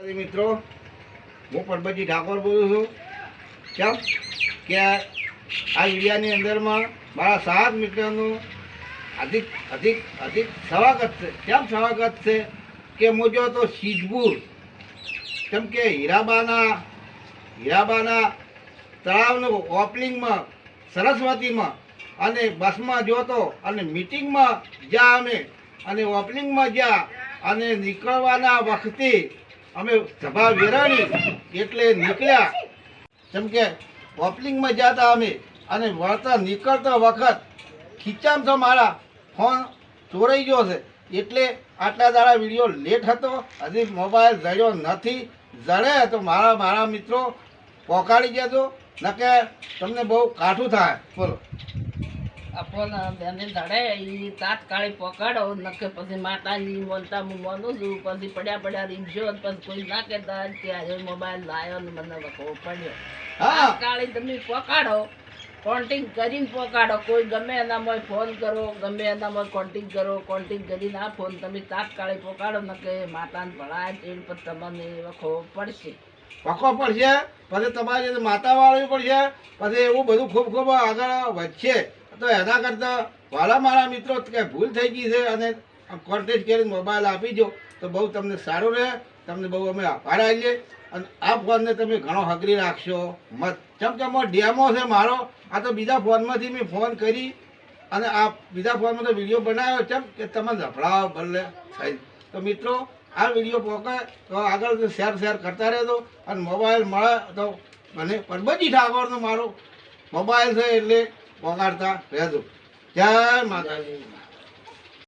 મિત્રો. હું પરબતજી ઠાકોર બોલું છું. કેમ? કે આ એરિયાની અંદરમાં મારા સાત મિત્રોનું અધિક અધિક અધિક સ્વાગત છે. કેમ સ્વાગત છે? કે મુજો તો સિદ્ધપુર, કેમ કે હીરાબાના હીરાબાના તળાવનું ઓપનિંગમાં સરસ્વતીમાં અને બસમાં જોતો અને મિટિંગમાં જ્યાં અમે અને ઓપનિંગમાં જ્યાં અને નીકળવાના વખતે અમે સભા વેરાણી એટલે નીકળ્યા. જેમ કે ઓપનિંગમાં જતા અમે અને વળતા નીકળતા વખત ખીચામ તો મારા ફોન ચોરાઈ ગયો છે. એટલે આટલા દાડા વીડિયો લેટ હતો. હજી મોબાઈલ જડ્યો નથી. જડે તો મારા મારા મિત્રો પોકાડી જજો નકે તમને બહુ કાઠું થાય. બોલો. આપણ બેને ધડે એ તાત્કાલિક પકડો નકે પછી માતાજી બોલતા હું માનું છું. પછી પડ્યા પડ્યા રીમશો પછી કોઈ ના કહેતા કે આજે મોબાઈલ લાયો ને મને વખો પડ્યો. હા. તાત્કાલિક તમે પકડો કોન્ટેક્ટ કરીને પકડો. કોઈ ગમે એનામાં ફોન કરો ગમે એનામાં કોન્ટેક કરો કોન્ટેક્ટ કરીને આ ફોન તમે તાત્કાલિક પકડો નકે માતાને ભળાય તે પર તમને વખો પડશે. વખો પડશે પછી તમારે માતા વાળવી પડશે પછી એવું બધું ખૂબ ખૂબ આગળ વધશે. તો એના કરતાં વાલા મારા મિત્રો કે ભૂલ થઈ ગઈ છે અને કોન્ટેક્ટ કરીને મોબાઈલ આપી દો તો બહુ તમને સારું રહે, તમને બહુ અમે આભાર આવીએ અને આ ફોનને તમે ઘણો હગરી રાખશો, મત. કેમ કે ડેમો છે મારો, આ તો બીજા ફોનમાંથી મેં ફોન કરી અને આ બીજા ફોનમાં તો વીડિયો બનાવ્યો. કેમ કે તમે લફડાવો ભલે થઈ. તો મિત્રો, આ વીડિયો પોકે તો આગળ શેર શેર કરતા રહેજો. અને મોબાઈલ મળે તો મને પરબજી ઠાકોરનો મારો મોબાઈલ છે એટલે પોકાડતા રહેજો જય માતાજી